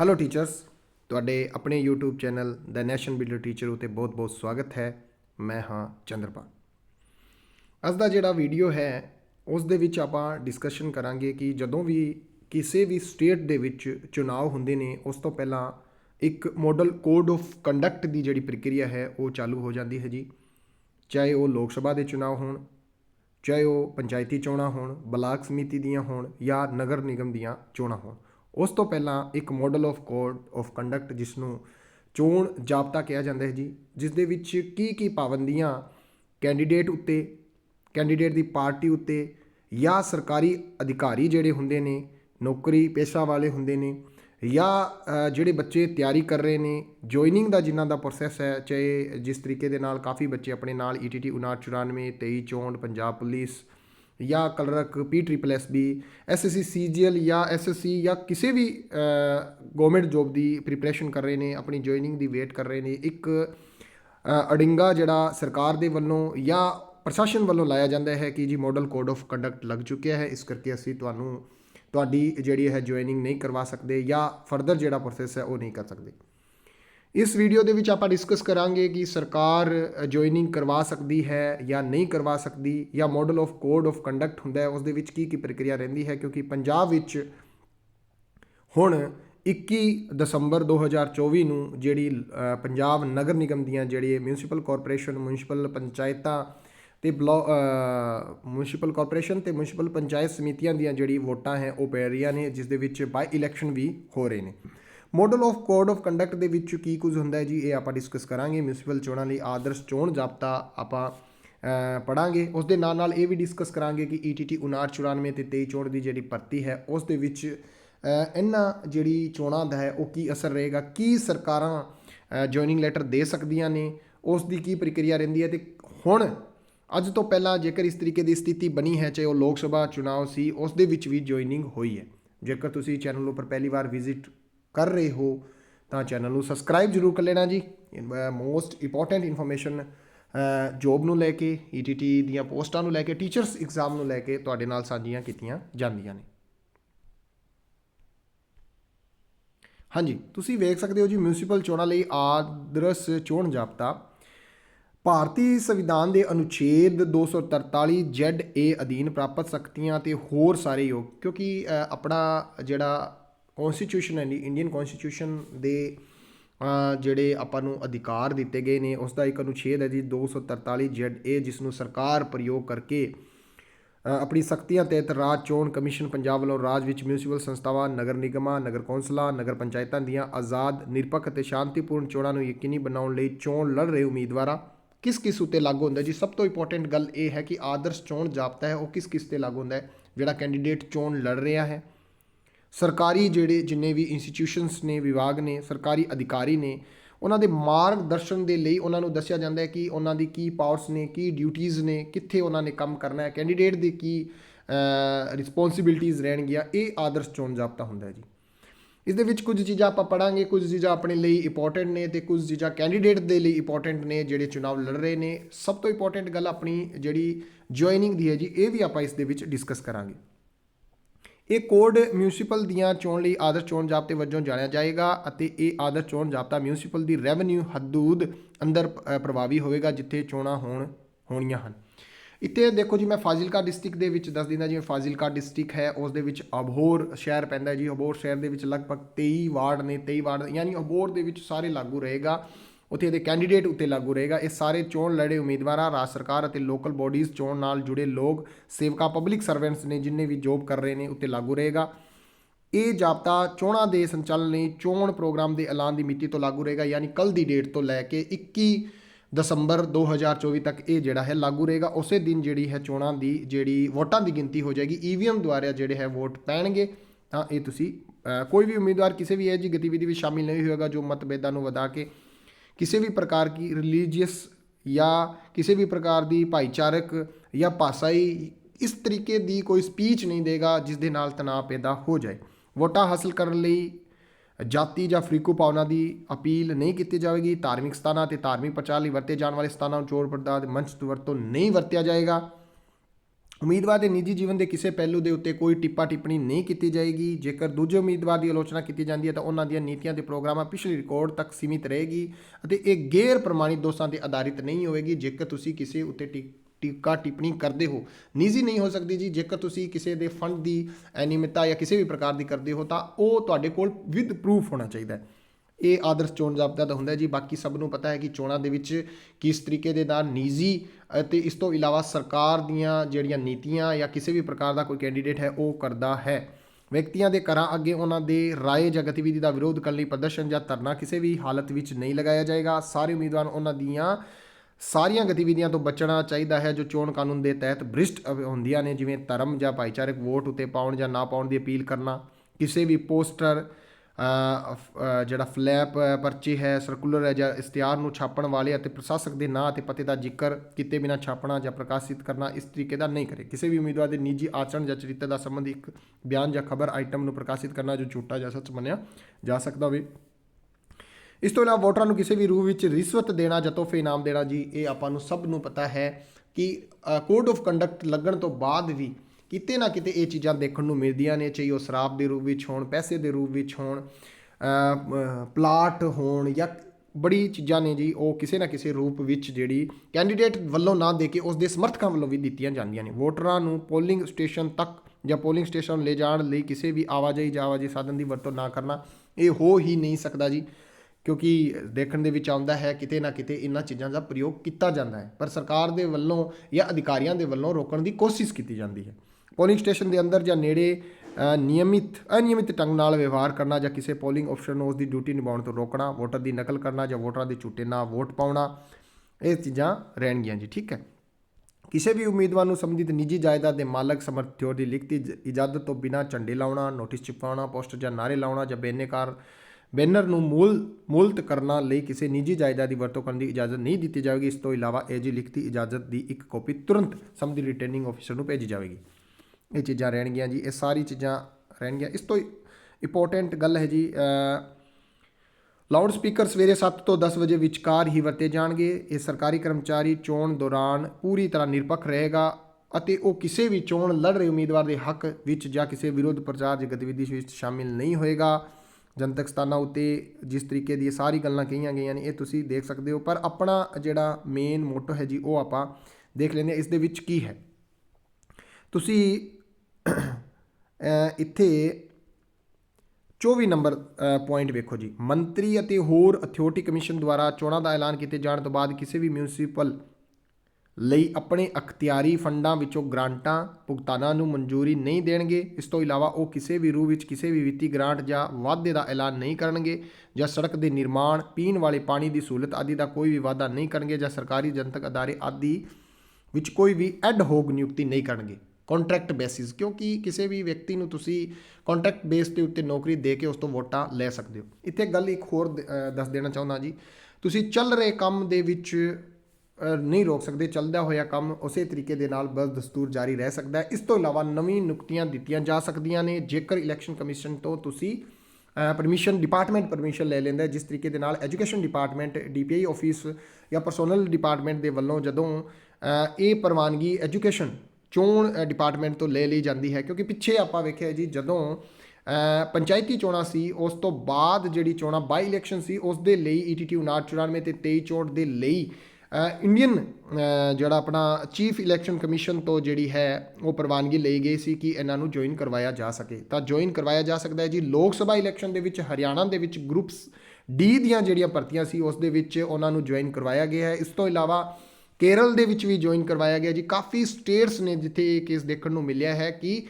Hello teachers ਤੁਹਾਡੇ ਆਪਣੇ YouTube channel the nation builder teacher ਉਤੇ ਬਹੁਤ-ਬਹੁਤ ਸਵਾਗਤ ਹੈ। ਮੈਂ ਹਾਂ ਚੰਦਰਪਾਲ। ਅੱਜ ਦਾ ਜਿਹੜਾ ਵੀਡੀਓ ਹੈ, ਉਸ ਦੇ ਵਿੱਚ ਆਪਾਂ ਡਿਸਕਸ਼ਨ ਕਰਾਂਗੇ ਕਿ ਜਦੋਂ ਵੀ ਕਿਸੇ ਵੀ ਸਟੇਟ ਦੇ ਵਿੱਚ ਚੁਣਾਵ ਹੁੰਦੇ ਨੇ, ਉਸ ਤੋਂ ਪਹਿਲਾਂ ਇੱਕ ਮਾਡਲ ਕੋਡ ਆਫ ਕੰਡਕਟ ਦੀ ਜਿਹੜੀ ਪ੍ਰਕਿਰਿਆ ਹੈ, ਉਹ ਚਾਲੂ ਹੋ ਜਾਂਦੀ ਹੈ ਜੀ। ਚਾਹੇ ਉਹ ਲੋਕ ਸਭਾ ਦੇ ਚੁਣਾਵ ਹੋਣ, ਚਾਹੇ ਉਹ ਪੰਚਾਇਤੀ ਚੋਣਾਂ ਹੋਣ, ਬਲਾਕ ਸਮਿਤੀ ਦੀਆਂ ਹੋਣ ਜਾਂ ਨਗਰ ਨਿਗਮ ਦੀਆਂ ਚੋਣਾਂ ਹੋਣ। ਉਸ ਤੋਂ ਪਹਿਲਾਂ ਇੱਕ model of code of conduct ਜਿਸ ਨੂੰ ਚੋਣ ਜਾਬਤਾ ਕਿਹਾ ਜਾਂਦਾ ਹੈ ਜੀ ਜਿਸ ਦੇ ਵਿੱਚ ਕੀ ਕੀ ਪਾਬੰਦੀਆਂ ਕੈਂਡੀਡੇਟ ਉੱਤੇ ਕੈਂਡੀਡੇਟ ਦੀ ਪਾਰਟੀ ਉੱਤੇ ਜਾਂ ਸਰਕਾਰੀ ਅਧਿਕਾਰੀ ਜਿਹੜੇ ਹੁੰਦੇ ਨੇ, ਨੌਕਰੀ ਪੇਸ਼ਾ ਵਾਲੇ ਹੁੰਦੇ ਨੇ ਜਾਂ ਜਿਹੜੇ ਬੱਚੇ ਤਿਆਰੀ ਕਰ ਰਹੇ ਨੇ ਜੁਆਇਨਿੰਗ ਦਾ ਜਿਨ੍ਹਾਂ ਦਾ ਪ੍ਰੋਸੈਸ ਹੈ, ਚਾਹੇ ਜਿਸ ਤਰੀਕੇ ਦੇ ਨਾਲ ਕਾਫੀ ਬੱਚੇ ਆਪਣੇ ਨਾਲ E ਈਟੀਟੀ 5994 23 ਚੋਣ ਪੰਜਾਬ ਪੁਲਿਸ ਜਾਂ clerk P triple S B SSC CGL ਜਾਂ ਐਸਐਸਸੀ ਜਾਂ ਕਿਸੇ ਵੀ ਗਵਰਨਮੈਂਟ ਜੋਬ ਦੀ ਪ੍ਰੀਪਰੇਸ਼ਨ ਕਰ ਰਹੇ ਨੇ ਆਪਣੀ ਜੁਆਇਨਿੰਗ ਦੀ ਵੇਟ ਕਰ ਰਹੇ ਨੇ ਇੱਕ ਅ, ਅਡਿੰਗਾ ਜਿਹੜਾ ਸਰਕਾਰ ਦੇ ਵੱਲੋਂ ਜਾਂ ਪ੍ਰਸ਼ਾਸਨ ਵੱਲੋਂ ਲਾਇਆ ਜਾਂਦਾ ਹੈ ਕਿ ਜੀ ਮਾਡਲ ਕੋਡ ਆਫ ਕੰਡਕਟ ਲੱਗ ਚੁੱਕਿਆ ਹੈ ਇਸ ਕਰਕੇ ਅਸੀਂ ਤੁਹਾਨੂੰ ਤੁਹਾਡੀ ਜਿਹੜੀ ਹੈ ਜੁਆਇਨਿੰਗ ਨਹੀਂ ਕਰਵਾ ਸਕਦੇ ਜਾਂ ਫਰਦਰ ਜਿਹੜਾ ਪ੍ਰੋਸੈਸ ਹੈ ਉਹ ਨਹੀਂ ਕਰ ਸਕਦੇ। ਇਸ ਵੀਡੀਓ ਦੇ ਵਿੱਚ ਆਪਾਂ ਡਿਸਕਸ ਕਰਾਂਗੇ ਕਿ ਸਰਕਾਰ ਜੁਆਇਨਿੰਗ ਕਰਵਾ ਸਕਦੀ ਹੈ ਜਾਂ ਨਹੀਂ ਕਰਵਾ ਸਕਦੀ, ਜਾਂ model of code of conduct ਹੁੰਦਾ ਹੈ ਉਸ ਦੇ ਵਿੱਚ ਕੀ ਕੀ ਪ੍ਰਕਿਰਿਆ ਰਹਿੰਦੀ ਹੈ, ਕਿਉਂਕਿ ਪੰਜਾਬ ਵਿੱਚ ਹੁਣ 21 ਦਸੰਬਰ 2024 ਨੂੰ ਜਿਹੜੀ ਪੰਜਾਬ ਨਗਰ ਨਿਗਮ ਦੀਆਂ ਜਿਹੜੀ ਮਿਊਨਿਸਪਲ ਕਾਰਪੋਰੇਸ਼ਨ ਮਿਊਨਿਸਪਲ ਪੰਚਾਇਤਾਂ ਤੇ ਬਲੋ ਮਿਊਨਿਸਪਲ ਕਾਰਪੋਰੇਸ਼ਨ ਤੇ ਮਿਊਨਿਸਪਲ ਪੰਚਾਇਤ ਸਮਿਤੀਆਂ ਦੀਆਂ ਜਿਹੜੀ ਵੋਟਾਂ ਹੈ, ਉਹ ਪੈ ਰਹੀਆਂ ਨੇ ਜਿਸ ਦੇ ਵਿੱਚ ਬਾਈ ਇਲੈਕਸ਼ਨ ਵੀ ਹੋ ਰਹੇ ਨੇ। Model of code of conduct ਦੇ ਵਿੱਚ ਕੀ ਕੁਝ ਹੁੰਦਾ ਹੈ ਜੀ? ਇਹ ਆਪਾਂ ਡਿਸਕਸ ਕਰਾਂਗੇ। ਮਿਊਨਿਸਪਲ ਚੋਣਾਂ ਲਈ ਆਦਰਸ਼ ਚੋਣ ਜ਼ਾਬਤਾ ਆਪਾਂ ਪੜਾਂਗੇ। ਉਸ ਦੇ ਨਾਲ ਨਾਲ ਇਹ ਵੀ ਡਿਸਕਸ ਕਰਾਂਗੇ ਕਿ E ETT 5994 ਤੇ 23 ਚੋਣ ਦੀ ਜਿਹੜੀ ਭਰਤੀ ਹੈ, ਉਸ ਦੇ ਵਿੱਚ ਇਹਨਾਂ ਜਿਹੜੀ ਚੋਣਾਂ ਦਾ ਹੈ, ਉਹ ਕੀ ਅਸਰ ਰਹੇਗਾ? ਕੀ ਸਰਕਾਰਾਂ ਜੁਆਇਨਿੰਗ ਲੈਟਰ ਦੇ ਸਕਦੀਆਂ ਨੇ? ਉਸ ਦੀ ਕੀ ਪ੍ਰਕਿਰਿਆ ਰਹਿੰਦੀ ਹੈ? ਤੇ ਹੁਣ, ਅੱਜ ਤੋਂ ਪਹਿਲਾਂ ਜੇਕਰ ਇਸ ਤਰੀਕੇ ਦੀ ਸਥਿਤੀ ਬਣੀ ਹੈ, ਚਾਹੇ ਉਹ ਲੋਕ ਸਭਾ ਚੁਣਾਵ ਸੀ, ਉਸ ਦੇ ਵਿੱਚ ਵੀ ਜੁਆਇਨਿੰਗ ਹੋਈ ਹੈ। ਜੇਕਰ ਤੁਸੀਂ ਚੈਨਲ ਉੱਪਰ ਪਹਿਲੀ ਵਾਰ ਵਿਜ਼ਿਟ ਕਰ ਰਹੇ ਹੋ, ਤਾਂ ਚੈਨਲ ਨੂੰ ਸਬਸਕ੍ਰਾਈਬ ਜ਼ਰੂਰ ਕਰ ਲੈਣਾ ਜੀ। ਮੋਸਟ ਇੰਪੋਰਟੈਂਟ ਇਨਫੋਰਮੇਸ਼ਨ ਜੋਬ ਨੂੰ ਲੈ ਕੇ ETT ਦੀਆਂ ਪੋਸਟਾਂ ਨੂੰ ਲੈ ਕੇ ਟੀਚਰਸ ਐਗਜ਼ਾਮ ਨੂੰ ਲੈ ਕੇ ਤੁਹਾਡੇ ਨਾਲ ਸਾਂਝੀਆਂ ਕੀਤੀਆਂ ਜਾਂਦੀਆਂ ਨੇ। ਹਾਂਜੀ, ਤੁਸੀਂ ਵੇਖ ਸਕਦੇ ਹੋ ਜੀ ਮਿਊਨਿਸਪਲ ਚੋਣਾਂ ਲਈ ਆਦਰਸ਼ ਚੋਣ ਜਾਬਤਾ। ਭਾਰਤੀ ਸੰਵਿਧਾਨ ਦੇ ਅਨੁਛੇਦ 243 ਜ਼ੈਡ ਏ ਅਧੀਨ ਪ੍ਰਾਪਤ ਸ਼ਕਤੀਆਂ ਤੇ ਹੋਰ ਸਾਰੇ ਯੋਗ, ਕਿਉਂਕਿ ਆਪਣਾ ਜਿਹੜਾ ਕਨਸਟੀਟਿਊਸ਼ਨ ਹੈ ਇੰਡੀਅਨ ਕਨਸਟੀਟਿਊਸ਼ਨ ਦੇ ਜਿਹੜੇ ਆਪਾਂ ਨੂੰ ਅਧਿਕਾਰ ਦਿੱਤੇ ਗਏ ਨੇ ਉਸ ਦਾ ਇੱਕ ਅਨੁਛੇਦ ਹੈ ਜੀ 243 ਜ਼ੈਡ ਏ, ਜਿਸ ਨੂੰ ਸਰਕਾਰ ਪ੍ਰਯੋਗ ਕਰਕੇ ਆਪਣੀ ਸ਼ਕਤੀਆਂ ਤਹਿਤ ਰਾਜ ਚੋਣ ਕਮਿਸ਼ਨ ਪੰਜਾਬ ਵੱਲੋਂ ਰਾਜ ਵਿੱਚ ਮਿਊਨਿਸਪਲ ਸੰਸਥਾਵਾਂ, ਨਗਰ ਨਿਗਮਾਂ, ਨਗਰ ਕੌਂਸਲਾਂ, ਨਗਰ ਪੰਚਾਇਤਾਂ ਦੀਆਂ ਆਜ਼ਾਦ, ਨਿਰਪੱਖ ਅਤੇ ਸ਼ਾਂਤੀਪੂਰਨ ਚੋਣਾਂ ਨੂੰ ਯਕੀਨੀ ਬਣਾਉਣ ਲਈ ਚੋਣ ਲੜ ਰਹੇ ਉਮੀਦਵਾਰਾਂ ਕਿਸ ਕਿਸ ਉੱਤੇ ਲਾਗੂ ਹੁੰਦਾ ਜੀ, ਸਭ ਤੋਂ ਇੰਪੋਰਟੈਂਟ ਗੱਲ ਇਹ ਹੈ ਕਿ ਆਦਰਸ਼ ਚੋਣ ਜਾਬਤਾ ਹੈ, ਉਹ ਕਿਸ ਕਿਸ ਤੇ ਲਾਗੂ ਹੁੰਦਾ ਹੈ? ਜਿਹੜਾ ਕੈਂਡੀਡੇਟ ਚੋਣ ਲੜ ਰਿਹਾ ਹੈ ਸਰਕਾਰੀ ਜਿਹੜੇ ਜਿੰਨੇ ਵੀ ਇੰਸਟੀਟਿਊਸ਼ਨਸ ਨੇ, ਵਿਭਾਗ ਨੇ, ਸਰਕਾਰੀ ਅਧਿਕਾਰੀ ਨੇ, ਉਹਨਾਂ ਦੇ ਮਾਰਗਦਰਸ਼ਨ ਦੇ ਲਈ ਉਹਨਾਂ ਨੂੰ ਦੱਸਿਆ ਜਾਂਦਾ ਹੈ ਕਿ ਉਹਨਾਂ ਦੀ ਕੀ ਪਾਵਰਸ ਨੇ, ਕੀ ਡਿਊਟੀਆਂ ਨੇ, ਕਿੱਥੇ ਉਹਨਾਂ ਨੇ ਕੰਮ ਕਰਨਾ ਹੈ ਕੈਂਡੀਡੇਟ ਦੀ ਕੀ ਰਿਸਪੌਂਸਿਬਿਲਟੀਆਂ ਰਹਿਣਗੀਆਂ, ਇਹ ਆਦਰਸ਼ ਚੋਣ ਜਾਬਤਾ ਹੁੰਦਾ ਹੈ ਜੀ। ਇਸ ਦੇ ਵਿੱਚ ਕੁਝ ਚੀਜ਼ਾਂ ਆਪਾਂ ਪੜਾਂਗੇ ਕੁਝ ਚੀਜ਼ਾਂ ਆਪਣੇ ਲਈ ਇੰਪੋਰਟੈਂਟ ਨੇ ਤੇ ਕੁਝ ਚੀਜ਼ਾਂ ਕੈਂਡੀਡੇਟ ਦੇ ਲਈ ਇੰਪੋਰਟੈਂਟ ਨੇ, ਜਿਹੜੇ ਚੁਣਾਵ ਲੜ ਰਹੇ ਨੇ। ਸਭ ਤੋਂ ਇੰਪੋਰਟੈਂਟ ਗੱਲ ਆਪਣੀ ਜਿਹੜੀ ਜੁਆਇਨਿੰਗ ਦੀ ਹੈ ਜੀ, ਇਹ ਵੀ ਆਪਾਂ ਇਸ ਦੇ ਵਿੱਚ ਡਿਸਕਸ ਕਰਾਂਗੇ। ਇਹ ਕੋਡ ਮਿਊਨਿਸਪਲ ਦੀਆਂ ਚੋਣ ਲਈ ਆਦਰਸ਼ ਚੋਣ ਜ਼ਾਬਤੇ ਵਜੋਂ ਜਾਣਿਆ ਜਾਏਗਾ ਅਤੇ ਇਹ ਆਦਰਸ਼ ਚੋਣ ਜ਼ਾਬਤਾ ਮਿਊਨਿਸਪਲ ਦੀ ਰੈਵਨਿਊ ਹਦੂਦ ਅੰਦਰ ਪ੍ਰਭਾਵੀ ਹੋਵੇਗਾ ਜਿੱਥੇ ਚੋਣਾਂ ਹੋਣ, ਹੋਣੀਆਂ ਹਨ। ਇੱਥੇ ਦੇਖੋ ਜੀ, ਮੈਂ ਫਾਜ਼ਿਲਕਾ ਡਿਸਟ੍ਰਿਕਟ ਦੇ ਵਿੱਚ ਦੱਸ ਦਿੰਦਾ, ਜਿਵੇਂ ਫਾਜ਼ਿਲਕਾ ਡਿਸਟ੍ਰਿਕਟ ਹੈ, ਉਸ ਦੇ ਵਿੱਚ ਅਬਹੋਰ ਸ਼ਹਿਰ ਪੈਂਦਾ ਜੀ। ਅਬਹੋਰ ਸ਼ਹਿਰ ਦੇ ਵਿੱਚ ਲਗਭਗ 23 ਵਾਰਡ ਨੇ 23 ਵਾਰਡ, ਯਾਨੀ ਅਬਹੋਰ ਦੇ ਵਿੱਚ ਸਾਰੇ ਲਾਗੂ ਰਹੇਗਾ। ਉੱਥੇ ਇਹਦੇ ਕੈਂਡੀਡੇਟ ਉੱਤੇ ਲਾਗੂ ਰਹੇਗਾ। ਇਹ ਸਾਰੇ ਚੋਣ ਲੜੇ ਉਮੀਦਵਾਰਾਂ, ਰਾਜ ਸਰਕਾਰ ਅਤੇ ਲੋਕਲ ਬੋਡੀਜ਼ ਚੋਣ ਨਾਲ ਜੁੜੇ ਲੋਕ, ਸੇਵਕਾ ਪਬਲਿਕ ਸਰਵੈਂਟਸ ਨੇ ਜਿੰਨੇ ਵੀ ਜੋਬ ਕਰ ਰਹੇ ਨੇ ਉੱਤੇ ਲਾਗੂ ਰਹੇਗਾ। ਇਹ ਜਾਬਤਾ ਚੋਣਾਂ ਦੇ ਸੰਚਾਲਨ ਲਈ ਚੋਣ ਪ੍ਰੋਗਰਾਮ ਦੇ ਐਲਾਨ ਦੀ ਮਿਤੀ ਤੋਂ ਲਾਗੂ ਰਹੇਗਾ, ਯਾਨੀ ਕੱਲ ਦੀ ਡੇਟ ਤੋਂ ਲੈ ਕੇ 21 ਦਸੰਬਰ 2024 ਤੱਕ ਇਹ ਜਿਹੜਾ ਹੈ ਲਾਗੂ ਰਹੇਗਾ। ਉਸੇ ਦਿਨ ਜਿਹੜੀ ਹੈ ਚੋਣਾਂ ਦੀ ਜਿਹੜੀ ਵੋਟਾਂ ਦੀ ਗਿਣਤੀ ਹੋ ਜਾਏਗੀ। ਈਵੀਐਮ ਦੁਆਰਾ ਜਿਹੜੇ ਹੈ ਵੋਟ ਪੈਣਗੇ, ਤਾਂ ਇਹ ਤੁਸੀਂ ਕੋਈ ਵੀ ਉਮੀਦਵਾਰ ਕਿਸੇ ਵੀ ਇਹ ਜੀ ਗਤੀਵਿਧੀ ਵਿੱਚ ਸ਼ਾਮਿਲ ਨਹੀਂ ਹੋਏਗਾ ਜੋ ਮਤਭੇਦਾਂ ਨੂੰ ਵਧਾ ਕੇ ਕਿਸੇ ਵੀ ਪ੍ਰਕਾਰ ਕੀ ਰਿਲੀਜੀਅਸ ਜਾਂ ਕਿਸੇ ਵੀ ਪ੍ਰਕਾਰ ਦੀ ਭਾਈਚਾਰਕ ਜਾਂ ਭਾਸ਼ਾਈ ਇਸ ਤਰੀਕੇ ਦੀ ਕੋਈ ਸਪੀਚ ਨਹੀਂ ਦੇਗਾ ਜਿਸ ਦੇ ਨਾਲ ਤਣਾਅ ਪੈਦਾ ਹੋ ਜਾਏ। ਵੋਟਾਂ ਹਾਸਲ ਕਰਨ ਲਈ ਜਾਤੀ ਜਾਂ ਫਰੀਕੂ ਭਾਵਨਾ ਦੀ ਅਪੀਲ ਨਹੀਂ ਕੀਤੀ ਜਾਵੇਗੀ। ਧਾਰਮਿਕ ਸਥਾਨਾਂ ਤੇ ਧਾਰਮਿਕ ਪ੍ਰਚਾਰ ਲਈ ਵਰਤੇ ਜਾਣ ਵਾਲੇ ਸਥਾਨਾਂ ਨੂੰ ਚੋਰ ਪਰਦਾ ਦੇ ਮੰਚ ਤੋਂ ਵਰਤੋਂ ਨਹੀਂ ਵਰਤਿਆ ਜਾਏਗਾ। ਉਮੀਦਵਾਰ ਦੇ ਨਿੱਜੀ ਜੀਵਨ ਦੇ ਕਿਸੇ ਪਹਿਲੂ ਦੇ ਉੱਤੇ ਕੋਈ ਟਿੱਪਾ ਟਿੱਪਣੀ ਨਹੀਂ ਕੀਤੀ ਜਾਏਗੀ। ਜੇਕਰ ਦੂਜੇ ਉਮੀਦਵਾਰ ਦੀ ਆਲੋਚਨਾ ਕੀਤੀ ਜਾਂਦੀ ਹੈ, ਤਾਂ ਉਹਨਾਂ ਦੀਆਂ ਨੀਤੀਆਂ ਤੇ ਪ੍ਰੋਗਰਾਮਾਂ ਪਿਛਲੇ ਰਿਕਾਰਡ ਤੱਕ ਸੀਮਿਤ ਰਹੇਗੀ ਅਤੇ ਇਹ ਗੈਰ ਪ੍ਰਮਾਣਿਤ ਦੋਸ਼ਾਂ ਤੇ ਆਧਾਰਿਤ ਨਹੀਂ ਹੋਵੇਗੀ। ਜੇਕਰ ਤੁਸੀਂ ਕਿਸੇ ਉੱਤੇ ਟਿ- ਟੀਕਾ ਟਿੱਪਣੀ ਕਰਦੇ ਹੋ, ਨਿੱਜੀ ਨਹੀਂ ਹੋ ਸਕਦੀ ਜੀ। ਜੇਕਰ ਤੁਸੀਂ ਕਿਸੇ ਦੇ ਫੰਡ ਦੀ ਅਨਿਯਮਿਤਤਾ ਜਾਂ ਕਿਸੇ ਵੀ ਪ੍ਰਕਾਰ ਦੀ ਕਰਦੇ ਹੋ, ਤਾਂ ਉਹ ਤੁਹਾਡੇ ਕੋਲ ਵਿਦ ਪ੍ਰੂਫ ਹੋਣਾ ਚਾਹੀਦਾ ਹੈ। ਇਹ ਆਦਰਸ਼ ਚੋਣ ਜ਼ਾਬਤਾ ਦਾ ਹੁੰਦਾ ਜੀ। ਬਾਕੀ ਸਭ ਨੂੰ ਪਤਾ ਹੈ ਕਿ ਚੋਣਾਂ ਦੇ ਵਿੱਚ ਕਿਸ ਤਰੀਕੇ ਦੇ ਨਾਲ ਨਿੱਜੀ ਅਤੇ ਇਸ ਤੋਂ ਇਲਾਵਾ ਸਰਕਾਰ ਦੀਆਂ ਜਿਹੜੀਆਂ ਨੀਤੀਆਂ ਜਾਂ ਕਿਸੇ ਵੀ ਪ੍ਰਕਾਰ ਦਾ ਕੋਈ ਕੈਂਡੀਡੇਟ ਹੈ, ਉਹ ਕਰਦਾ ਹੈ। ਵਿਅਕਤੀਆਂ ਦੇ ਘਰਾਂ ਅੱਗੇ ਉਹਨਾਂ ਦੇ ਰਾਏ ਜਾਂ ਗਤੀਵਿਧੀ ਦਾ ਵਿਰੋਧ ਕਰਨ ਲਈ ਪ੍ਰਦਰਸ਼ਨ ਜਾਂ ਧਰਨਾ ਕਿਸੇ ਵੀ ਹਾਲਤ ਵਿੱਚ ਨਹੀਂ ਲਗਾਇਆ ਜਾਏਗਾ। ਸਾਰੇ ਉਮੀਦਵਾਰ ਉਹਨਾਂ ਦੀਆਂ ਸਾਰੀਆਂ ਗਤੀਵਿਧੀਆਂ ਤੋਂ ਬਚਣਾ ਚਾਹੀਦਾ ਹੈ, ਜੋ ਚੋਣ ਕਾਨੂੰਨ ਦੇ ਤਹਿਤ ਬ੍ਰਿਸ਼ਟ ਹੁੰਦੀਆਂ ਨੇ, ਜਿਵੇਂ ਧਰਮ ਜਾਂ ਭਾਈਚਾਰਕ ਵੋਟ ਉਤੇ ਪਾਉਣ ਜਾਂ ਨਾ ਪਾਉਣ ਦੀ ਅਪੀਲ ਕਰਨਾ, ਕਿਸੇ ਵੀ ਪੋਸਟਰ ਜਿਹੜਾ ਫਲੈਪ ਅ, ਪਰਚੀ ਹੈ ਸਰਕੂਲਰ ਹੈ ਜਾਂ ਇਸ਼ਤਿਹਾਰ ਨੂੰ ਛਾਪਣ ਵਾਲੇ ਅਤੇ ਪ੍ਰਸ਼ਾਸਕ ਦੇ ਨਾਂ ਅਤੇ ਪਤੇ ਦਾ ਜ਼ਿਕਰ ਕੀਤੇ ਬਿਨਾਂ ਛਾਪਣਾ ਜਾਂ ਪ੍ਰਕਾਸ਼ਿਤ ਕਰਨਾ ਇਸ ਤਰੀਕੇ ਦਾ ਨਹੀਂ ਕਰੇ। ਕਿਸੇ ਵੀ ਉਮੀਦਵਾਰ ਦੇ ਨਿੱਜੀ ਆਚਰਣ ਜਾਂ ਚਰਿੱਤਰ ਦਾ ਸੰਬੰਧ ਇੱਕ ਬਿਆਨ ਜਾਂ ਖਬਰ ਆਈਟਮ ਨੂੰ ਪ੍ਰਕਾਸ਼ਿਤ ਕਰਨਾ ਜੋ ਝੂਠਾ ਜਾਂ ਸੱਚ ਮੰਨਿਆ ਜਾ ਸਕਦਾ ਹੋਵੇ। ਇਸ ਤੋਂ ਇਲਾਵਾ ਵੋਟਰਾਂ ਨੂੰ ਕਿਸੇ ਵੀ ਰੂਪ ਵਿੱਚ ਰਿਸ਼ਵਤ ਦੇਣਾ ਜਾਂ ਤੋਹਫੇ ਇਨਾਮ ਦੇਣਾ ਜੀ ਇਹ ਆਪਾਂ ਨੂੰ ਸਭ ਨੂੰ ਪਤਾ ਹੈ ਕਿ ਕੋਡ ਆਫ ਕੰਡਕਟ ਲੱਗਣ ਤੋਂ ਬਾਅਦ ਵੀ ਕਿਤੇ ਨਾ ਕਿਤੇ ਇਹ ਚੀਜ਼ਾਂ ਦੇਖਣ ਨੂੰ ਮਿਲਦੀਆਂ ਨੇ, ਚਾਹੇ ਉਹ ਸ਼ਰਾਬ ਦੇ ਰੂਪ ਵਿੱਚ ਹੋਣ, ਪੈਸੇ ਦੇ ਰੂਪ ਵਿੱਚ ਹੋਣ ਪਲਾਟ ਹੋਣ ਜਾਂ ਬੜੀ ਚੀਜ਼ਾਂ ਨੇ ਜੀ, ਉਹ ਕਿਸੇ ਨਾ ਕਿਸੇ ਰੂਪ ਵਿੱਚ ਜਿਹੜੀ ਕੈਂਡੀਡੇਟ ਵੱਲੋਂ ਨਾ ਦੇ ਕੇ ਉਸ ਦੇ ਸਮਰਥਕਾਂ ਵੱਲੋਂ ਵੀ ਦਿੱਤੀਆਂ ਜਾਂਦੀਆਂ ਨੇ। ਵੋਟਰਾਂ ਨੂੰ ਪੋਲਿੰਗ ਸਟੇਸ਼ਨ ਤੱਕ ਜਾਂ ਪੋਲਿੰਗ ਸਟੇਸ਼ਨ ਲੈ ਜਾਣ ਲਈ ਕਿਸੇ ਵੀ ਆਵਾਜਾਈ ਜਾਂ ਆਵਾਜਾਈ ਸਾਧਨ ਦੀ ਵਰਤੋਂ ਨਾ ਕਰਨਾ, ਇਹ ਹੋ ਹੀ ਨਹੀਂ ਸਕਦਾ ਜੀ। ਕਿਉਂਕਿ ਦੇਖਣ ਦੇ ਵਿੱਚ ਆਉਂਦਾ ਹੈ, ਕਿਤੇ ਨਾ ਕਿਤੇ ਇਹਨਾਂ ਚੀਜ਼ਾਂ ਦਾ ਪ੍ਰਯੋਗ ਕੀਤਾ ਜਾਂਦਾ ਹੈ। ਪਰ ਸਰਕਾਰ ਦੇ ਵੱਲੋਂ ਜਾਂ ਅਧਿਕਾਰੀਆਂ ਦੇ ਵੱਲੋਂ ਰੋਕਣ ਦੀ ਕੋਸ਼ਿਸ਼ ਕੀਤੀ ਜਾਂਦੀ ਹੈ। ਪੋਲਿੰਗ ਸਟੇਸ਼ਨ ਦੇ ਅੰਦਰ ਜਾਂ ਨੇੜੇ ਨਿਯਮਿਤ, ਅਨਿਯਮਿਤ ਢੰਗ ਨਾਲ ਵਿਵਹਾਰ ਕਰਨਾ ਜਾਂ ਕਿਸੇ ਪੋਲਿੰਗ ਅਫਸਰ ਨੂੰ ਉਸ ਦੀ ਡਿਊਟੀ ਨਿਭਾਉਣ ਤੋਂ ਰੋਕਣਾ, ਵੋਟਰ ਦੀ ਨਕਲ ਕਰਨਾ ਜਾਂ ਵੋਟਰਾਂ ਦੇ ਝੂਠੇ ਨਾਂ ਵੋਟ ਪਾਉਣਾ, ਇਹ ਚੀਜ਼ਾਂ ਰਹਿਣਗੀਆਂ ਜੀ, ਠੀਕ ਹੈ। ਕਿਸੇ ਵੀ ਉਮੀਦਵਾਰ ਨੂੰ ਸੰਬੰਧਿਤ ਨਿੱਜੀ ਜਾਇਦਾਦ ਦੇ ਮਾਲਕ ਸਮਰਥਿਓ ਦੀ ਲਿਖਤੀ ਇਜਾਜ਼ਤ ਤੋਂ ਬਿਨਾਂ ਝੰਡੇ ਲਾਉਣਾ, ਨੋਟਿਸ ਚਿਪਕਾਉਣਾ ਪੋਸਟਰ ਜਾਂ ਨਾਰੇ ਲਾਉਣਾ ਜਾਂ ਬੈਨੇਕਾਰ, ਬੈਨਰ ਨੂੰ ਮੂਲ, ਮੂਲਤ ਕਰਨਾ ਲਈ ਕਿਸੇ ਨਿੱਜੀ ਜਾਇਦਾਦ ਦੀ ਵਰਤੋਂ ਕਰਨ ਦੀ ਇਜਾਜ਼ਤ ਨਹੀਂ ਦਿੱਤੀ ਜਾਵੇਗੀ। ਇਸ ਤੋਂ ਇਲਾਵਾ ਇਹ ਜੀ ਲਿਖਤੀ ਇਜਾਜ਼ਤ ਦੀ ਇੱਕ ਕਾਪੀ ਤੁਰੰਤ ਸੰਬੰਧਿਤ ਰਿਟਰਨਿੰਗ ਅਫੀਸਰ ਨੂੰ ਭੇਜੀ ਜਾਵੇਗੀ। ਇਹ ਚੀਜ਼ਾਂ ਰਹਿਣਗੀਆਂ ਜੀ, ਇਹ ਸਾਰੀ ਚੀਜ਼ਾਂ ਰਹਿਣਗੀਆਂ। ਇਸ ਤੋਂ ਇੰਪੋਰਟੈਂਟ ਗੱਲ ਹੈ ਜੀ ਲਾਊਡ ਸਪੀਕਰ ਸਵੇਰੇ 7 ਤੋਂ 10 ਵਜੇ ਵਿਚਕਾਰ ਹੀ ਵਰਤੇ ਜਾਣਗੇ। ਇਹ ਸਰਕਾਰੀ ਕਰਮਚਾਰੀ ਚੋਣ ਦੌਰਾਨ ਪੂਰੀ ਤਰ੍ਹਾਂ ਨਿਰਪੱਖ ਰਹੇਗਾ ਅਤੇ ਉਹ ਕਿਸੇ ਵੀ ਚੋਣ ਲੜ ਰਹੇ ਉਮੀਦਵਾਰ ਦੇ ਹੱਕ ਵਿੱਚ ਜਾਂ ਕਿਸੇ ਵਿਰੋਧ ਪ੍ਰਚਾਰ ਜਾਂ ਗਤੀਵਿਧੀ ਵਿੱਚ ਸ਼ਾਮਿਲ ਨਹੀਂ ਹੋਏਗਾ। ਜਨਤਕ ਸਥਾਨਾਂ ਉੱਤੇ ਜਿਸ ਤਰੀਕੇ ਦੀ ਇਹ ਸਾਰੀ ਗੱਲਾਂ ਕਹੀਆਂ ਗਈਆਂ ਨੇ, ਇਹ ਤੁਸੀਂ ਦੇਖ ਸਕਦੇ ਹੋ। ਪਰ ਆਪਣਾ ਜਿਹੜਾ ਮੇਨ ਮੋਟੋ ਹੈ ਜੀ, ਉਹ ਆਪਾਂ ਦੇਖ ਲੈਂਦੇ ਹਾਂ। ਇਸ ਦੇ ਵਿੱਚ ਕੀ ਹੈ? ਤੁਸੀਂ ਇੱਥੇ 24 ਨੰਬਰ ਪੁਆਇੰਟ ਵੇਖੋ ਜੀ। ਮੰਤਰੀ ਅਤੇ ਹੋਰ ਅਥਾਰਟੀ ਕਮਿਸ਼ਨ ਦੁਆਰਾ ਚੋਣਾਂ ਦਾ ਐਲਾਨ ਕੀਤੇ ਜਾਣ ਤੋਂ ਬਾਅਦ ਕਿਸੇ ਵੀ ਮਿਊਨਿਸਪਲ ਲਈ ਆਪਣੇ ਅਖਤਿਆਰੀ ਫੰਡਾਂ ਵਿੱਚੋਂ ਗ੍ਰਾਂਟਾਂ ਭੁਗਤਾਨਾਂ ਨੂੰ ਮਨਜ਼ੂਰੀ ਨਹੀਂ ਦੇਣਗੇ। ਇਸ ਤੋਂ ਇਲਾਵਾ ਉਹ ਕਿਸੇ ਵੀ ਰੂਪ ਵਿੱਚ ਕਿਸੇ ਵੀ ਵਿੱਤੀ ਗ੍ਰਾਂਟ ਜਾਂ ਵਾਅਦੇ ਦਾ ਐਲਾਨ ਨਹੀਂ ਕਰਨਗੇ ਜਾਂ ਸੜਕ ਦੇ ਨਿਰਮਾਣ, ਪੀਣ ਵਾਲੇ ਪਾਣੀ ਦੀ ਸਹੂਲਤ ਆਦਿ ਦਾ ਕੋਈ ਵੀ ਵਾਅਦਾ ਨਹੀਂ ਕਰਨਗੇ ਜਾਂ ਸਰਕਾਰੀ ਜਨਤਕ ਅਦਾਰੇ ਆਦਿ ਵਿੱਚ ਕੋਈ ਵੀ ਐਡ ਹੋਗ ਨਿਯੁਕਤੀ ਨਹੀਂ ਕਰਨਗੇ। ਕੰਟਰੈਕਟ ਬੇਸਿਸ ਕਿਉਂਕਿ ਕਿਸੇ ਵੀ ਵਿਅਕਤੀ ਨੂੰ ਤੁਸੀਂ ਕੰਟਰੈਕਟ ਬੇਸ ਦੇ ਉੱਤੇ ਨੌਕਰੀ ਦੇ ਕੇ ਉਸ ਤੋਂ ਵੋਟਾਂ ਲੈ ਸਕਦੇ ਹੋ। ਇੱਥੇ ਗੱਲ ਇੱਕ ਹੋਰ ਦੱਸ ਦੇਣਾ ਚਾਹੁੰਦਾ ਜੀ। ਤੁਸੀਂ ਚੱਲ ਰਹੇ ਕੰਮ ਦੇ ਵਿੱਚ ਨਹੀਂ ਰੋਕ ਸਕਦੇ, ਚੱਲਦਾ ਹੋਇਆ ਕੰਮ ਉਸੇ ਤਰੀਕੇ ਦੇ ਨਾਲ ਬਸ ਦਸਤੂਰ ਜਾਰੀ ਰਹਿ ਸਕਦਾ ਹੈ। ਇਸ ਤੋਂ ਇਲਾਵਾ ਨਵੀਂ ਨੁਕਤੀਆਂ ਦਿੱਤੀਆਂ ਜਾ ਸਕਦੀਆਂ ਨੇ। ਜੇਕਰ ਇਲੈਕਸ਼ਨ ਕਮਿਸ਼ਨ ਤੋਂ ਤੁਸੀਂ ਪਰਮਿਸ਼ਨ ਡਿਪਾਰਟਮੈਂਟ ਪਰਮਿਸ਼ਨ ਲੈ ਲੈਂਦਾ ਜਿਸ ਤਰੀਕੇ ਦੇ ਨਾਲ ਐਜੂਕੇਸ਼ਨ ਡਿਪਾਰਟਮੈਂਟ ਡੀਪੀਆਈ ਆਫਿਸ ਜਾਂ ਪਰਸੋਨਲ ਡਿਪਾਰਟਮੈਂਟ ਦੇ ਵੱਲੋਂ ਜਦੋਂ ਇਹ ਪ੍ਰਵਾਨਗੀ ਐਜੂਕੇਸ਼ਨ ਚੋਣ ਡਿਪਾਰਟਮੈਂਟ ਤੋਂ ਲੈ ਲਈ ਜਾਂਦੀ ਹੈ, ਕਿਉਂਕਿ ਪਿੱਛੇ ਆਪਾਂ ਵੇਖਿਆ ਜੀ ਜਦੋਂ ਪੰਚਾਇਤੀ ਚੋਣਾਂ ਸੀ, ਉਸ ਤੋਂ ਬਾਅਦ ਜਿਹੜੀ ਚੋਣਾਂ ਬਾਈ ਇਲੈਕਸ਼ਨ ਸੀ, ਉਸ ਦੇ ਲਈ E ਈਟੀਟੀ 5994 ਤੇ 23 ਚੋਣ ਦੇ ਲਈ ਇੰਡੀਅਨ ਜਿਹੜਾ ਆਪਣਾ ਚੀਫ ਇਲੈਕਸ਼ਨ ਕਮਿਸ਼ਨ ਤੋਂ ਜਿਹੜੀ ਹੈ, ਉਹ ਪ੍ਰਵਾਨਗੀ ਲਈ ਗਈ ਸੀ ਕਿ ਇਹਨਾਂ ਨੂੰ ਜੁਆਇਨ ਕਰਵਾਇਆ ਜਾ ਸਕੇ। ਤਾਂ ਜੁਆਇਨ ਕਰਵਾਇਆ ਜਾ ਸਕਦਾ ਹੈ ਜੀ ਲੋਕ ਸਭਾ ਇਲੈਕਸ਼ਨ ਦੇ ਵਿੱਚ, ਹਰਿਆਣਾ ਦੇ ਵਿੱਚ ਗਰੁੱਪਸ ਡੀ ਦੀਆਂ ਜਿਹੜੀਆਂ ਭਰਤੀਆਂ ਸੀ, ਉਸ ਦੇ ਵਿੱਚ ਉਹਨਾਂ ਨੂੰ ਜੁਆਇਨ ਕਰਵਾਇਆ ਗਿਆ ਹੈ। ਇਸ ਤੋਂ ਇਲਾਵਾ ਕੇਰਲ ਦੇ ਵਿੱਚ ਵੀ ਜੁਆਇਨ ਕਰਵਾਇਆ ਗਿਆ ਜੀ। ਕਾਫੀ ਸਟੇਟਸ ਨੇ ਜਿੱਥੇ ਇਹ ਕੇਸ ਦੇਖਣ ਨੂੰ ਮਿਲਿਆ ਹੈ ਕਿ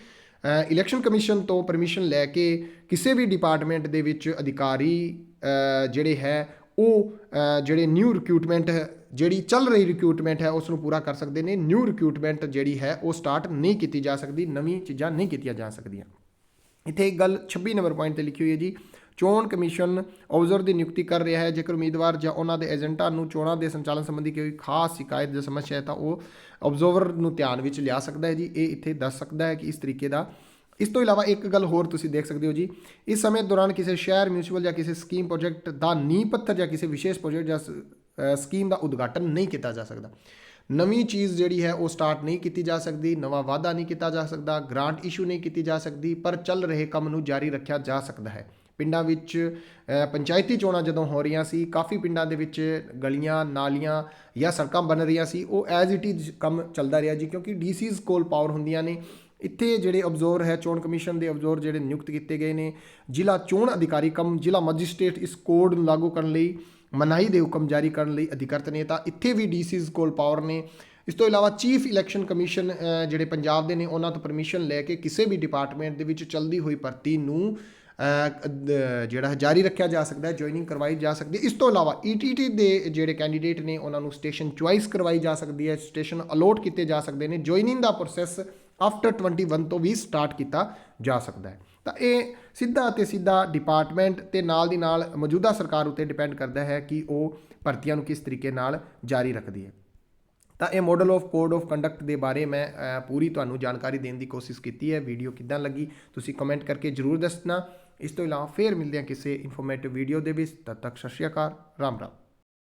ਇਲੈਕਸ਼ਨ ਕਮਿਸ਼ਨ ਤੋਂ ਪਰਮਿਸ਼ਨ ਲੈ ਕੇ ਕਿਸੇ ਵੀ ਡਿਪਾਰਟਮੈਂਟ ਦੇ ਵਿੱਚ ਅਧਿਕਾਰੀ ਜਿਹੜੇ ਹੈ, ਉਹ ਜਿਹੜੇ ਨਿਊ ਰਿਕਰੂਟਮੈਂਟ ਜਿਹੜੀ ਚੱਲ ਰਹੀ ਰਿਕਰੂਟਮੈਂਟ ਹੈ ਉਸ ਨੂੰ ਪੂਰਾ ਕਰ ਸਕਦੇ ਨੇ। ਨਿਊ ਰਿਕਰੂਟਮੈਂਟ ਜਿਹੜੀ ਹੈ, ਉਹ ਸਟਾਰਟ ਨਹੀਂ ਕੀਤੀ ਜਾ ਸਕਦੀ, ਨਵੀਂ ਚੀਜ਼ਾਂ ਨਹੀਂ ਕੀਤੀਆਂ ਜਾ ਸਕਦੀਆਂ। ਇੱਥੇ ਇੱਕ ਗੱਲ 26 ਨੰਬਰ ਪੁਆਇੰਟ ਤੇ ਲਿਖੀ ਹੋਈ ਹੈ ਜੀ। ਚੋਣ ਕਮਿਸ਼ਨ ਆਬਜ਼ਰਵਰ ਦੀ ਨਿਯੁਕਤੀ ਕਰ ਰਿਹਾ ਹੈ। ਜੇਕਰ ਉਮੀਦਵਾਰ ਜਾਂ ਉਹਨਾਂ ਦੇ ਏਜੰਟਾਂ ਨੂੰ ਚੋਣਾਂ ਦੇ ਸੰਚਾਲਨ ਸੰਬੰਧੀ ਕੋਈ ਖਾਸ ਸ਼ਿਕਾਇਤ ਜਾਂ ਸਮੱਸਿਆ ਹੈ ਤਾਂ ਉਹ ਆਬਜ਼ਰਵਰ ਨੂੰ ਧਿਆਨ ਵਿੱਚ ਲਿਆ ਸਕਦਾ ਹੈ ਜੀ। ਇਹ ਇੱਥੇ ਦੱਸ ਸਕਦਾ ਹੈ ਕਿ ਇਸ ਤਰੀਕੇ ਦਾ ਇਸ ਤੋਂ ਇਲਾਵਾ ਇੱਕ ਗੱਲ ਹੋਰ ਤੁਸੀਂ ਦੇਖ ਸਕਦੇ ਹੋ ਜੀ। ਇਸ ਸਮੇਂ ਦੌਰਾਨ ਕਿਸੇ ਸ਼ਹਿਰ ਮਿਊਨਿਸਪਲ ਜਾਂ ਕਿਸੇ ਸਕੀਮ ਪ੍ਰੋਜੈਕਟ ਦਾ ਨੀਂਹ ਪੱਥਰ ਜਾਂ ਕਿਸੇ ਵਿਸ਼ੇਸ਼ ਪ੍ਰੋਜੈਕਟ ਜਾਂ ਸਕੀਮ ਦਾ ਉਦਘਾਟਨ ਨਹੀਂ ਕੀਤਾ ਜਾ ਸਕਦਾ। ਨਵੀਂ ਚੀਜ਼ ਜਿਹੜੀ ਹੈ ਉਹ ਸਟਾਰਟ ਨਹੀਂ ਕੀਤੀ ਜਾ ਸਕਦੀ, ਨਵਾਂ ਵਾਅਦਾ ਨਹੀਂ ਕੀਤਾ ਜਾ ਸਕਦਾ ਗ੍ਰਾਂਟ ਇਸ਼ੂ ਨਹੀਂ ਕੀਤੀ ਜਾ ਸਕਦੀ, ਪਰ ਚੱਲ ਰਹੇ ਕੰਮ ਨੂੰ ਜਾਰੀ ਰੱਖਿਆ ਜਾ ਸਕਦਾ ਹੈ। ਪਿੰਡਾਂ ਵਿੱਚ ਪੰਚਾਇਤੀ ਚੋਣਾਂ ਜਦੋਂ ਹੋ ਰਹੀਆਂ ਸੀ, ਕਾਫੀ ਪਿੰਡਾਂ ਦੇ ਵਿੱਚ ਗਲੀਆਂ, ਨਾਲੀਆਂ ਜਾਂ ਸੜਕਾਂ ਬਣ ਰਹੀਆਂ ਸੀ, ਉਹ ਐਜ਼ ਇਟ ਇਜ਼ ਕੰਮ ਚੱਲਦਾ ਰਿਹਾ ਜੀ, ਕਿਉਂਕਿ ਡੀਸੀਜ਼ ਕੋਲ ਪਾਵਰ ਹੁੰਦੀਆਂ ਨੇ। ਇੱਥੇ ਜਿਹੜੇ ਅਬਜ਼ੋਰ ਹੈ, ਚੋਣ ਕਮਿਸ਼ਨ ਦੇ ਅਬਜ਼ੋਰ ਜਿਹੜੇ ਨਿਯੁਕਤ ਕੀਤੇ ਗਏ ਨੇ, ਜ਼ਿਲ੍ਹਾ ਚੋਣ ਅਧਿਕਾਰੀ ਕਮ, ਜ਼ਿਲ੍ਹਾ ਮੈਜਿਸਟ੍ਰੇਟ ਇਸ ਕੋਡ ਨੂੰ ਲਾਗੂ ਕਰਨ ਲਈ, ਮਨਾਹੀ ਦੇ ਹੁਕਮ ਜਾਰੀ ਕਰਨ ਲਈ ਅਧਿਕਰਤ ਨੇ, ਤਾਂ ਇੱਥੇ ਵੀ ਡੀਸੀਜ਼ ਕੋਲ ਪਾਵਰ ਨੇ। ਇਸ ਤੋਂ ਇਲਾਵਾ ਚੀਫ ਇਲੈਕਸ਼ਨ ਕਮਿਸ਼ਨ ਜਿਹੜੇ ਪੰਜਾਬ ਦੇ ਨੇ, ਉਹਨਾਂ ਤੋਂ ਪਰਮਿਸ਼ਨ ਲੈ ਕੇ ਕਿਸੇ ਵੀ ਡਿਪਾਰਟਮੈਂਟ ਦੇ ਵਿੱਚ ਚੱਲਦੀ ਹੋਈ ਭਰਤੀ ਨੂੰ ਜਿਹੜਾ ਹੈ ਜਾਰੀ ਰੱਖਿਆ ਜਾ ਸਕਦਾ ਹੈ ਜੁਆਇਨਿੰਗ ਕਰਵਾਈ ਜਾ ਸਕਦੀ ਹੈ। ਇਸ ਤੋਂ ਇਲਾਵਾ ਈਟੀਟੀ ਦੇ ਜਿਹੜੇ ਕੈਂਡੀਡੇਟ ਨੇ, ਉਹਨਾਂ ਨੂੰ ਸਟੇਸ਼ਨ ਚੁਆਇਸ ਕਰਵਾਈ ਜਾ ਸਕਦੀ ਹੈ ਸਟੇਸ਼ਨ ਅਲੋਟ ਕੀਤੇ ਜਾ ਸਕਦੇ ਨੇ। ਜੁਆਇਨਿੰਗ ਦਾ ਪ੍ਰੋਸੈਸ ਆਫਟਰ 21 ਤੋਂ ਵੀ ਸਟਾਰਟ ਕੀਤਾ ਜਾ ਸਕਦਾ ਹੈ। ਤਾਂ ਇਹ ਸਿੱਧਾ ਅਤੇ ਸਿੱਧਾ ਡਿਪਾਰਟਮੈਂਟ ਤੇ ਨਾਲ ਦੀ ਨਾਲ ਮੌਜੂਦਾ ਸਰਕਾਰ ਉੱਤੇ ਡਿਪੈਂਡ ਕਰਦਾ ਹੈ ਕਿ ਉਹ ਭਰਤੀਆਂ ਨੂੰ ਕਿਸ ਤਰੀਕੇ ਨਾਲ ਜਾਰੀ ਰੱਖਦੀ ਹੈ। ਤਾਂ ਇਹ model of code of conduct ਦੇ ਬਾਰੇ ਮੈਂ ਪੂਰੀ ਤੁਹਾਨੂੰ ਜਾਣਕਾਰੀ ਦੇਣ ਦੀ ਕੋਸ਼ਿਸ਼ ਕੀਤੀ ਹੈ। ਵੀਡੀਓ ਕਿੱਦਾਂ ਲੱਗੀ, ਤੁਸੀਂ ਕਮੈਂਟ ਕਰਕੇ ਜਰੂਰ ਦੱਸਣਾ। ਇਸ ਤੋਂ ਇਲਾਵਾ ਫੇਰ ਮਿਲਦੇ ਹਾਂ ਕਿਸੇ ਇਨਫੋਰਮੇਟਿਵ ਵੀਡੀਓ ਦੇ ਵਿੱਚ। ਤਦ ਤੱਕ ਸਤਿ ਸ਼੍ਰੀ ਅਕਾਲ, ਰਾਮ ਰਾਮ।